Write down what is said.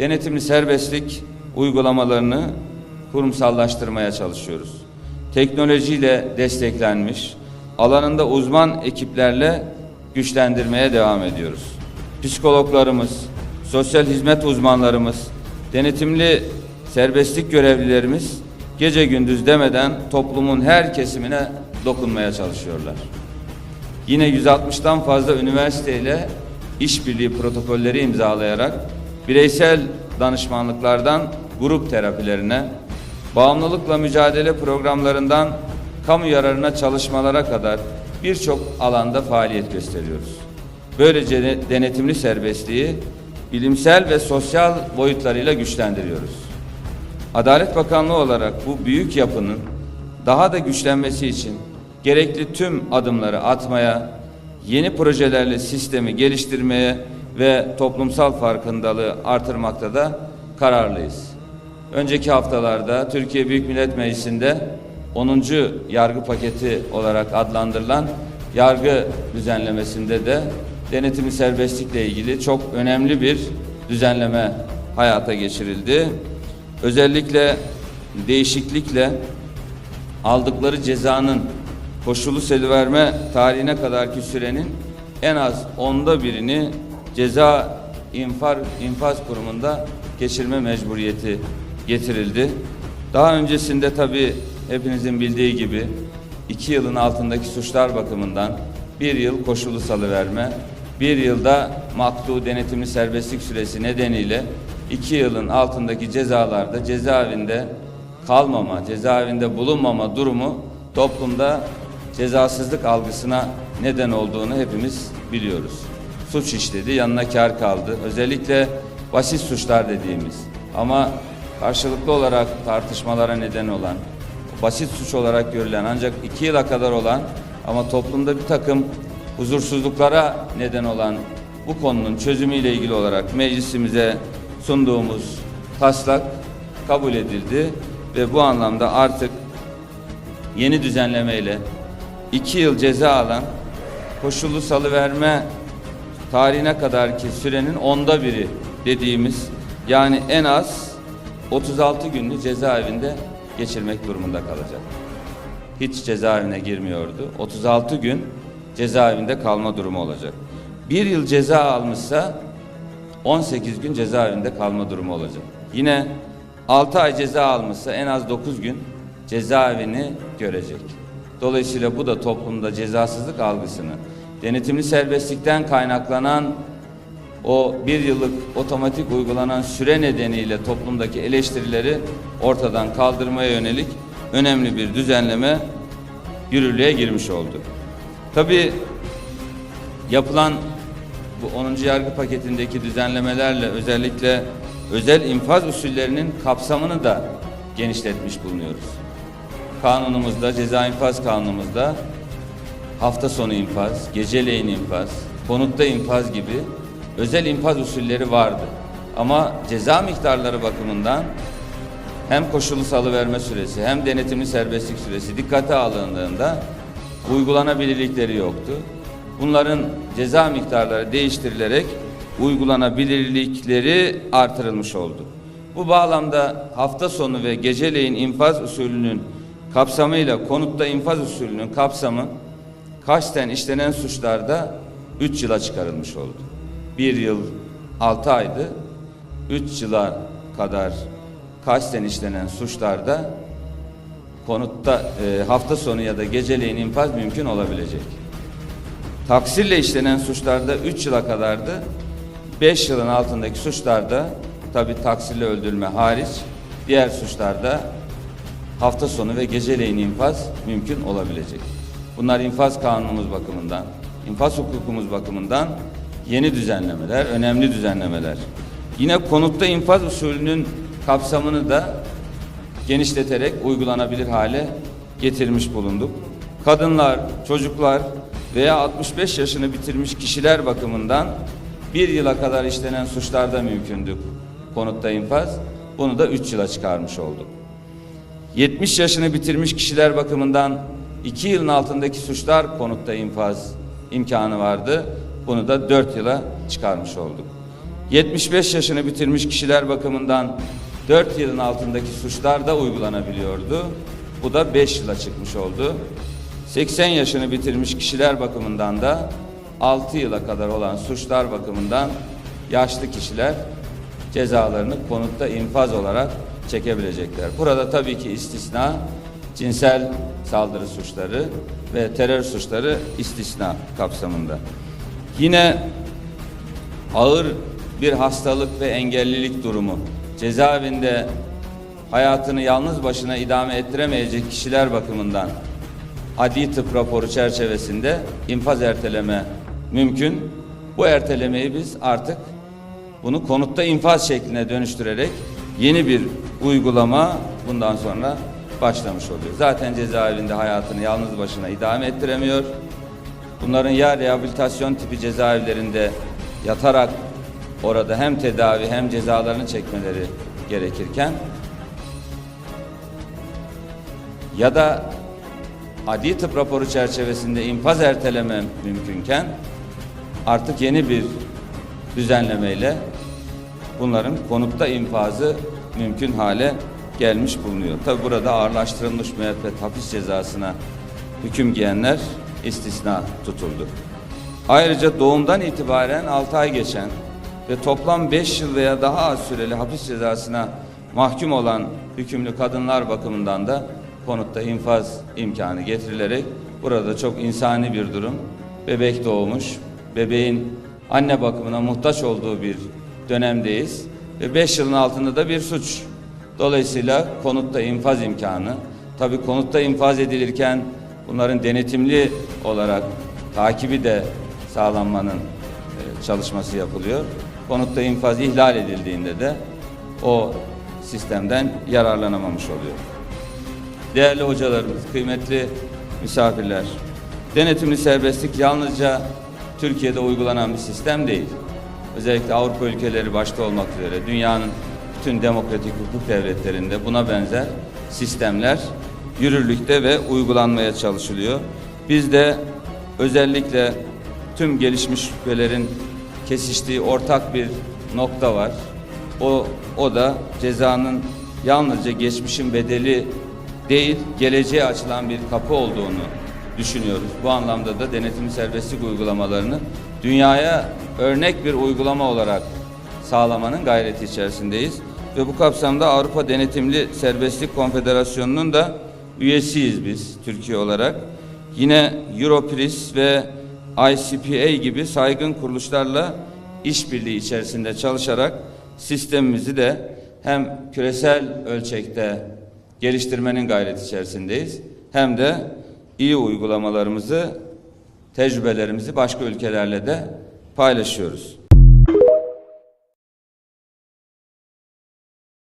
denetimli serbestlik uygulamalarını kurumsallaştırmaya çalışıyoruz. Teknolojiyle desteklenmiş, alanında uzman ekiplerle güçlendirmeye devam ediyoruz. Psikologlarımız, sosyal hizmet uzmanlarımız, denetimli serbestlik görevlilerimiz gece gündüz demeden toplumun her kesimine dokunmaya çalışıyorlar. Yine 160'tan fazla üniversiteyle işbirliği protokolleri imzalayarak bireysel danışmanlıklardan grup terapilerine, bağımlılıkla mücadele programlarından kamu yararına çalışmalara kadar birçok alanda faaliyet gösteriyoruz. Böylece de denetimli serbestliği bilimsel ve sosyal boyutlarıyla güçlendiriyoruz. Adalet Bakanlığı olarak bu büyük yapının daha da güçlenmesi için gerekli tüm adımları atmaya, yeni projelerle sistemi geliştirmeye ve toplumsal farkındalığı artırmakta da kararlıyız. Önceki haftalarda Türkiye Büyük Millet Meclisi'nde 10. yargı paketi olarak adlandırılan yargı düzenlemesinde de denetimi serbestlikle ilgili çok önemli bir düzenleme hayata geçirildi. Özellikle değişiklikle aldıkları cezanın koşulu verme tarihine kadarki sürenin en az onda birini ceza infar, infaz kurumunda geçirme mecburiyeti getirildi. Daha öncesinde tabi hepinizin bildiği gibi iki yılın altındaki suçlar bakımından bir yıl koşulu salıverme, bir yılda maktu denetimli serbestlik süresi nedeniyle iki yılın altındaki cezalarda cezaevinde kalmama, cezaevinde bulunmama durumu toplumda cezasızlık algısına neden olduğunu hepimiz biliyoruz. Suç işledi, yanına kar kaldı. Özellikle basit suçlar dediğimiz ama karşılıklı olarak tartışmalara neden olan, basit suç olarak görülen ancak iki yıla kadar olan ama toplumda bir takım huzursuzluklara neden olan bu konunun çözümüyle ilgili olarak meclisimize sunduğumuz taslak kabul edildi ve bu anlamda artık yeni düzenlemeyle iki yıl ceza alan koşullu salıverme tarihine kadarki sürenin onda biri dediğimiz yani en az 36 günlük cezaevinde geçirmek durumunda kalacak. Hiç cezaevine girmiyordu. 36 gün cezaevinde kalma durumu olacak. Bir yıl ceza almışsa 18 gün cezaevinde kalma durumu olacak. Yine 6 ay ceza almışsa en az 9 gün cezaevini görecek. Dolayısıyla bu da toplumda cezasızlık algısını, denetimli serbestlikten kaynaklanan o bir yıllık otomatik uygulanan süre nedeniyle toplumdaki eleştirileri ortadan kaldırmaya yönelik önemli bir düzenleme yürürlüğe girmiş oldu. Tabii yapılan bu 10. yargı paketindeki düzenlemelerle özellikle özel infaz usullerinin kapsamını da genişletmiş bulunuyoruz. Kanunumuzda, ceza infaz kanunumuzda hafta sonu infaz, geceleyin infaz, konutta infaz gibi özel infaz usulleri vardı. Ama ceza miktarları bakımından hem koşullu salıverme süresi hem denetimli serbestlik süresi dikkate alındığında uygulanabilirlikleri yoktu. Bunların ceza miktarları değiştirilerek uygulanabilirlikleri artırılmış oldu. Bu bağlamda hafta sonu ve geceleyin infaz usulünün kapsamıyla konutta infaz usulünün kapsamı kasten işlenen suçlarda 3 yıla çıkarılmış oldu. 1 yıl 6 aydı. 3 yıla kadar kasten işlenen suçlarda konutta e, hafta sonu ya da geceleyin infaz mümkün olabilecek. Taksirle işlenen suçlarda 3 yıla kadardı. 5 yılın altındaki suçlarda tabi taksirle öldürme hariç diğer suçlarda hafta sonu ve geceleyin infaz mümkün olabilecek. Bunlar infaz kanunumuz bakımından, infaz hukukumuz bakımından yeni düzenlemeler, önemli düzenlemeler. Yine konutta infaz usulünün kapsamını da genişleterek uygulanabilir hale getirmiş bulunduk. Kadınlar, çocuklar veya 65 yaşını bitirmiş kişiler bakımından bir yıla kadar işlenen suçlarda mümkündü konutta infaz. Bunu da 3 yıla çıkarmış olduk. 70 yaşını bitirmiş kişiler bakımından 2 yılın altındaki suçlar konutta infaz imkanı vardı. Bunu da 4 yıla çıkarmış olduk. 75 yaşını bitirmiş kişiler bakımından 4 yılın altındaki suçlar da uygulanabiliyordu. Bu da 5 yıla çıkmış oldu. 80 yaşını bitirmiş kişiler bakımından da 6 yıla kadar olan suçlar bakımından yaşlı kişiler cezalarını konutta infaz olarak çekebilecekler. Burada tabii ki istisna cinsel saldırı suçları ve terör suçları istisna kapsamında. Yine ağır bir hastalık ve engellilik durumu cezaevinde hayatını yalnız başına idame ettiremeyecek kişiler bakımından adli tıp raporu çerçevesinde infaz erteleme mümkün. Bu ertelemeyi biz artık bunu konutta infaz şekline dönüştürerek yeni bir uygulama bundan sonra başlamış oluyor. Zaten cezaevinde hayatını yalnız başına idame ettiremiyor. Bunların ya rehabilitasyon tipi cezaevlerinde yatarak orada hem tedavi hem cezalarını çekmeleri gerekirken ya da adli tıp raporu çerçevesinde infaz erteleme mümkünken artık yeni bir düzenlemeyle bunların konutta infazı mümkün hale gelmiş bulunuyor. Tabi burada ağırlaştırılmış müebbet hapis cezasına hüküm giyenler istisna tutuldu. Ayrıca doğumdan itibaren 6 ay geçen ve toplam 5 yıl veya daha az süreli hapis cezasına mahkum olan hükümlü kadınlar bakımından da konutta infaz imkanı getirilerek burada çok insani bir durum. Bebek doğmuş, bebeğin anne bakımına muhtaç olduğu bir dönemdeyiz ve 5 yılın altında da bir suç. Dolayısıyla konutta infaz imkanı, tabi konutta infaz edilirken bunların denetimli olarak takibi de sağlanmanın e, çalışması yapılıyor. Konutta infaz ihlal edildiğinde de o sistemden yararlanamamış oluyor. Değerli hocalarımız, kıymetli misafirler, denetimli serbestlik yalnızca Türkiye'de uygulanan bir sistem değil. Özellikle Avrupa ülkeleri başta olmak üzere dünyanın bütün demokratik hukuk devletlerinde buna benzer sistemler yürürlükte ve uygulanmaya çalışılıyor. Biz de özellikle tüm gelişmiş ülkelerin kesiştiği ortak bir nokta var. O, o da cezanın yalnızca geçmişin bedeli değil, geleceğe açılan bir kapı olduğunu düşünüyoruz. Bu anlamda da denetim serbestlik uygulamalarını dünyaya örnek bir uygulama olarak sağlamanın gayreti içerisindeyiz. Ve bu kapsamda Avrupa Denetimli Serbestlik Konfederasyonu'nun da üyesiyiz biz Türkiye olarak. Yine Europris ve ICPA gibi saygın kuruluşlarla işbirliği içerisinde çalışarak sistemimizi de hem küresel ölçekte geliştirmenin gayreti içerisindeyiz hem de iyi uygulamalarımızı, tecrübelerimizi başka ülkelerle de paylaşıyoruz.